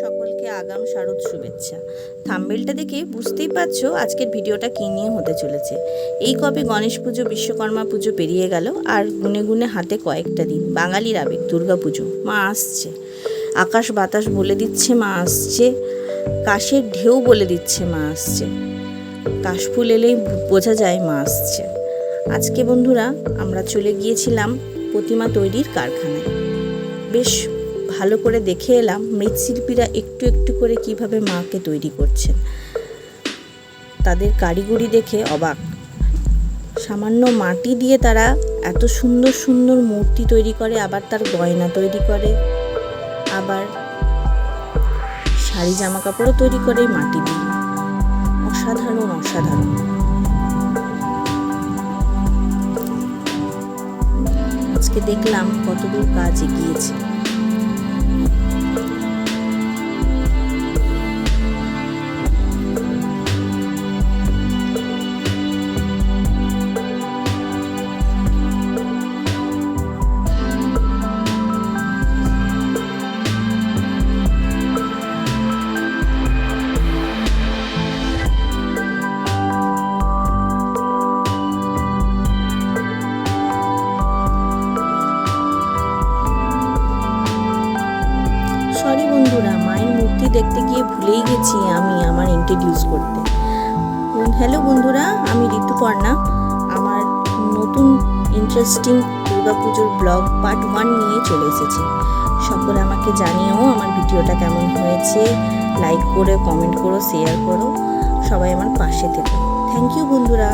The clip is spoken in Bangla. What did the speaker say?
সকলকে আগাম শারদ শুভেচ্ছা। থাম্বেলটা দেখে বুঝতেই পারছ আজকের ভিডিওটা কী নিয়ে হতে চলেছে। এই কবে গণেশ পুজো, বিশ্বকর্মা পুজো পেরিয়ে গেল আর গুনে গুনে হাতে কয়েকটা দিন, বাঙালির আবেগ, দুর্গা পুজো, মা আসছে। আকাশ বাতাস বলে দিচ্ছে, মা আসছে। কাশের ঢেউ বলে দিচ্ছে, মা আসছে। কাশফুল এলেই বোঝা যায়, মা আসছে। আজকে বন্ধুরা আমরা চলে গিয়েছিলাম প্রতিমা তৈরির কারখানায়। বেশ ভালো করে দেখে এলাম মৃৎশিল্পীরা একটু একটু করে কীভাবে মাকে তৈরি করছেন। তাদের কারিগরি দেখে অবাক। সামান্য মাটি দিয়ে তারা এত সুন্দর সুন্দর মূর্তি তৈরি করে, আবার তার গয়না তৈরি করে, আবার শাড়ি জামা কাপড়ও তৈরি করে মাটি দিয়ে। অসাধারণ অসাধারণ। আজকে দেখলাম কতদূর কাজ এগিয়েছে। দেখতে গিয়ে ভুলেই গেছি আমি আমার ইন্ট্রোডিউস করতে। হ্যালো বন্ধুরা, আমি ঋতুপর্ণা। আমার নতুন ইন্টারেস্টিং দুর্গা পুজোর ব্লগ পার্ট ওয়ান নিয়ে চলে এসেছি। সকলে আমাকে জানিয়েও আমার ভিডিওটা কেমন হয়েছে। লাইক করে কমেন্ট করো শেয়ার করো। সবাই আমার পাশে থেকো। থ্যাংক ইউ বন্ধুরা।